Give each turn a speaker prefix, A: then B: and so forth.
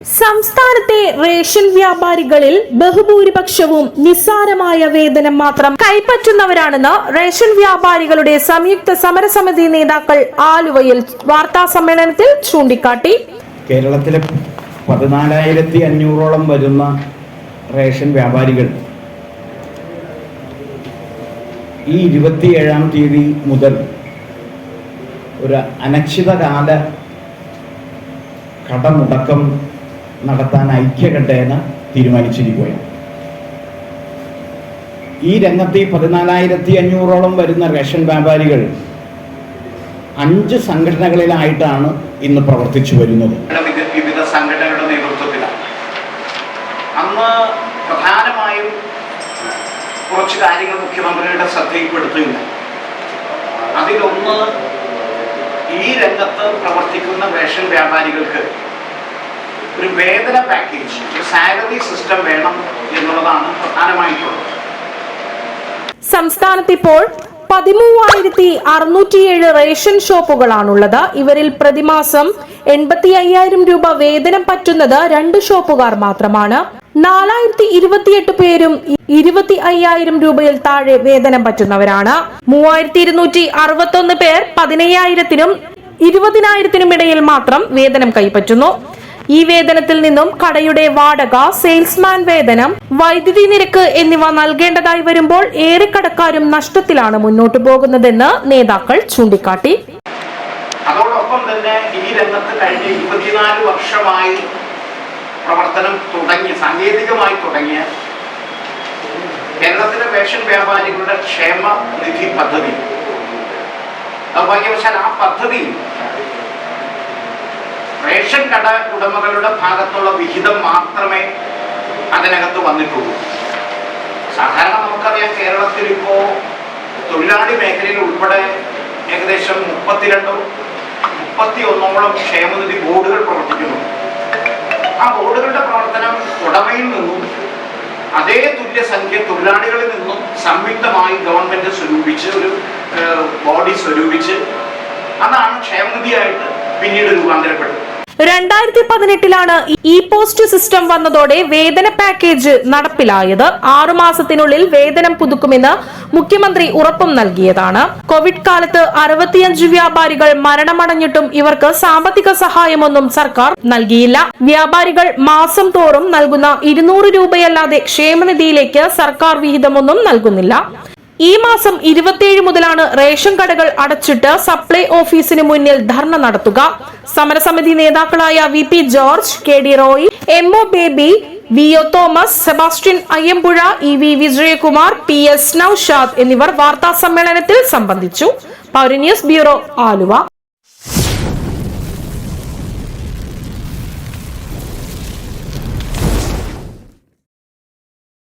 A: സംസ്ഥാനത്തെ റേഷൻ വ്യാപാരികളിൽ ബഹുഭൂരിപക്ഷവും നിസ്സാരമായ വേതനം മാത്രം കൈപ്പറ്റുന്നവരാണെന്ന് റേഷൻ വ്യാപാരികളുടെ സംയുക്ത സമരസമിതി നേതാക്കൾ ആലുവയിൽ വാർത്താ സമ്മേളനത്തിൽ ചൂണ്ടിക്കാട്ടി.
B: കേരളത്തിലെ പതിനാലായിരത്തി അഞ്ഞൂറോളം വരുന്ന റേഷൻ വ്യാപാരികൾ ഈ ഇരുപത്തിയേഴാം തീയതി മുതൽ ഒരു അനക്ഷിതകാല കടമുടക്കം നടത്താൻ ഐക്യകണ്ഠേന തീരുമാനിച്ചിരിക്കുകയാണ്. ഈ രംഗത്ത് പതിനാലായിരത്തി അഞ്ഞൂറോളം വരുന്ന റേഷൻ വ്യാപാരികൾ അഞ്ച് സംഘടനകളിലായിട്ടാണ് ഇന്ന് പ്രവർത്തിച്ചു വരുന്നത്.
C: വിവിധ സംഘടനകളുടെ നേതൃത്വത്തിലാണ്. അന്ന് പ്രധാനമായും കുറച്ച് കാര്യങ്ങൾ മുഖ്യമന്ത്രിയുടെ ശ്രദ്ധയിൽപ്പെടുത്തുകയില്ല. അതിലൊന്ന് ഈ രംഗത്ത് പ്രവർത്തിക്കുന്ന റേഷൻ വ്യാപാരികൾക്ക് ഒരു വേതന പാക്കേജ് ഒരു സാലറി സിസ്റ്റം വേണം എന്നുള്ളതാണ് പ്രധാനമായിട്ടുള്ളത്.
A: സംസ്ഥാനത്ത് ഇപ്പോൾ പതിമൂവായിരത്തി അറുന്നൂറ്റിയേഴ് റേഷൻ ഷോപ്പുകളാണുള്ളത്. ഇവരിൽ പ്രതിമാസം എൺപത്തി അയ്യായിരം രൂപ വേതനം പറ്റുന്നത് രണ്ട് ഷോപ്പുകാർ മാത്രമാണ്. നാലായിരത്തി ഇരുപത്തിയെട്ട് പേരും ഇരുപത്തി അയ്യായിരം രൂപയിൽ താഴെ വേതനം പറ്റുന്നവരാണ്. മൂവായിരത്തി ഇരുന്നൂറ്റി അറുപത്തൊന്ന് പേർ പതിനയ്യായിരത്തിനും ഇരുപതിനായിരത്തിനും ഇടയിൽ മാത്രം വേതനം കൈപ്പറ്റുന്നു. ഈ വേതനത്തിൽ നിന്നും കടയുടെ വാടക സെയിൽസ്മാൻ വേതനം വൈദ്യുതി നിരക്ക് എന്നിവ നൽകേണ്ടതായി വരുമ്പോൾ ഏറെ കടക്കാരും നഷ്ടത്തിലാണ് മുന്നോട്ടു പോകുന്നതെന്ന് നേതാക്കൾ ചൂണ്ടിക്കാട്ടി.
C: അതോടൊപ്പം തന്നെ ഈ രംഗത്ത് കഴിഞ്ഞ ഇരുപത്തിനാല് വർഷമായി പ്രവർത്തനം തുടങ്ങി സാങ്കേതികമായി തുടങ്ങിയ കേരളത്തിലെ റേഷൻ വ്യാപാരികളുടെ ക്ഷേമ നിധി പദ്ധതി നിർഭാഗ്യവശാൽ ആ പദ്ധതി റേഷൻ കട ഉടമകളുടെ ഭാഗത്തുള്ള വിഹിതം മാത്രമേ അതിനകത്ത് വന്നിട്ടുള്ളൂ. സാധാരണ നമുക്കറിയാം കേരളത്തിൽ ഇപ്പോ തൊഴിലാളി മേഖലയിൽ ഉൾപ്പെടെ ഏകദേശം മുപ്പത്തിരണ്ടോ മുപ്പത്തി ഒന്നോളം ക്ഷേമനിധി ബോർഡുകൾ പ്രവർത്തിക്കുന്നു. ആ ബോർഡുകളുടെ പ്രവർത്തനം ഉടമയിൽ നിന്നും അതേ തുല്യസംഖ്യ തൊഴിലാളികളിൽ നിന്നും സംയുക്തമായി ഗവൺമെന്റ് സ്വരൂപിച്ച് ഒരു ബോഡി സ്വരൂപിച്ച് അതാണ് ക്ഷേമനിധിയായിട്ട് പിന്നീട് രൂപാന്തരപ്പെടുന്നത്.
A: രണ്ടായിരത്തി പതിനെട്ടിലാണ് ഇ പോസ്റ്റ് സിസ്റ്റം വന്നതോടെ വേതന പാക്കേജ് നടപ്പിലായത്. ആറുമാസത്തിനുള്ളിൽ വേതനം പുതുക്കുമെന്ന് മുഖ്യമന്ത്രി ഉറപ്പും നൽകിയതാണ്. കോവിഡ് കാലത്ത് അറുപത്തിയഞ്ച് വ്യാപാരികൾ മരണമടഞ്ഞിട്ടും ഇവർക്ക് സാമ്പത്തിക സഹായമൊന്നും സർക്കാർ നൽകിയില്ല. വ്യാപാരികൾ മാസം തോറും നൽകുന്ന ഇരുന്നൂറ് രൂപയല്ലാതെ ക്ഷേമനിധിയിലേക്ക് സർക്കാർ വിഹിതമൊന്നും നൽകുന്നില്ല. ഈ മാസം ഇരുപത്തിയേഴ് മുതലാണ് റേഷൻ കടകൾ അടച്ചിട്ട് സപ്ലൈ ഓഫീസിന് മുന്നിൽ ധർണ നടത്തുക. സമരസമിതി നേതാക്കളായ V P George K D Roy M O Baby V O Thomas Sebastian Ayyampuzha E V Vijayakumar P S Noushad എന്നിവർ വാർത്താ സമ്മേളനത്തിൽ സംബന്ധിച്ചു. പൗരന്യൂസ് ബ്യൂറോ ആലുവ.